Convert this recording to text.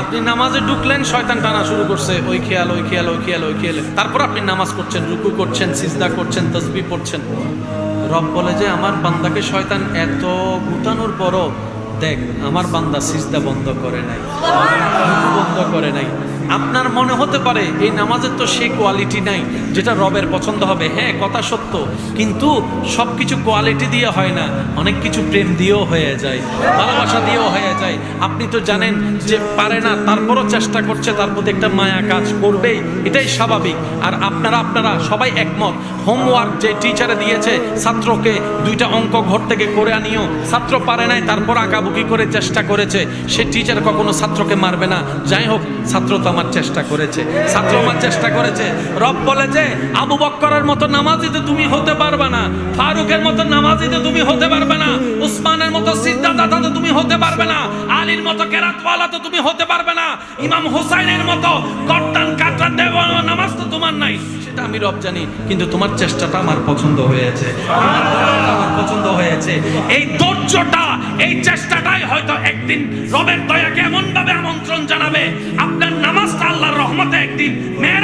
আপনি নামাজে ঢুকলেন শয়তান টানা শুরু করছে ওই খেয়াল ওই খেয়াল ওই খেয়াল ওই খেয়াল। তারপর আপনি নামাজ করছেন রুকু করছেন সিজদা করছেন তসবি পড়ছেন। রব বলে যে আমার বান্দাকে শয়তান এত গুটানোর পরও দেখ আমার বান্দা সিজদা বন্ধ করে নাই বন্ধ করে নাই। আপনার মনে হতে পারে, এই নামাজের তো সেই কোয়ালিটি নাই, যেটা রবের পছন্দ হবে। হ্যাঁ কথা সত্য, কিন্তু সব কিছু কোয়ালিটি দিয়ে হয় না। অনেক কিছু প্রেম দিয়েও হয়ে যায়, ভালোবাসা দিয়েও হয়ে যায়। আপনি তো জানেন যে পারে না, তারপরও চেষ্টা করছে, তার প্রতি একটা মায়া কাজ করবেই, এটাই স্বাভাবিক। আর আপনারা আপনারা সবাই একমত হোমওয়ার্ক যে টিচারে দিয়েছে, ছাত্রকে দুইটা অঙ্ক ঘর থেকে করে আনিও। ছাত্র পারে নাই, তারপর আঁকাবুকি করে চেষ্টা করেছে, সে টিচার কখনো ছাত্রকে মারবে না। যাই হোক, ছাত্র আমার চেষ্টা করেছে, ছাত্র আমার চেষ্টা করেছে। রব বলে যে, আবু বক্করের মতো নামাজিতে তুমি হতে পারবে না, ফারুকের মতো নামাজিতে তুমি হতে পারবে না, উসমানের মতো সিদ্ধাদাতা তুমি হতে পারবে না, আলীর মতো কেরাতওয়ালা তো তুমি হতে পারবে না, ইমাম হুসাইনের মতো কর্তান কাতরা দেব নামাজ তো তোমার নাই। সেটা আমি রব জানি, কিন্তু তোমার চেষ্টাটা আমার পছন্দ হয়েছে। আমার পছন্দ হয়েছে। এই ধৈর্যটা, এই চেষ্টাটাই হয়তো একদিন রবের দয়াকে এমন ভাবে আমন্ত্রণ জানাবে। আপনার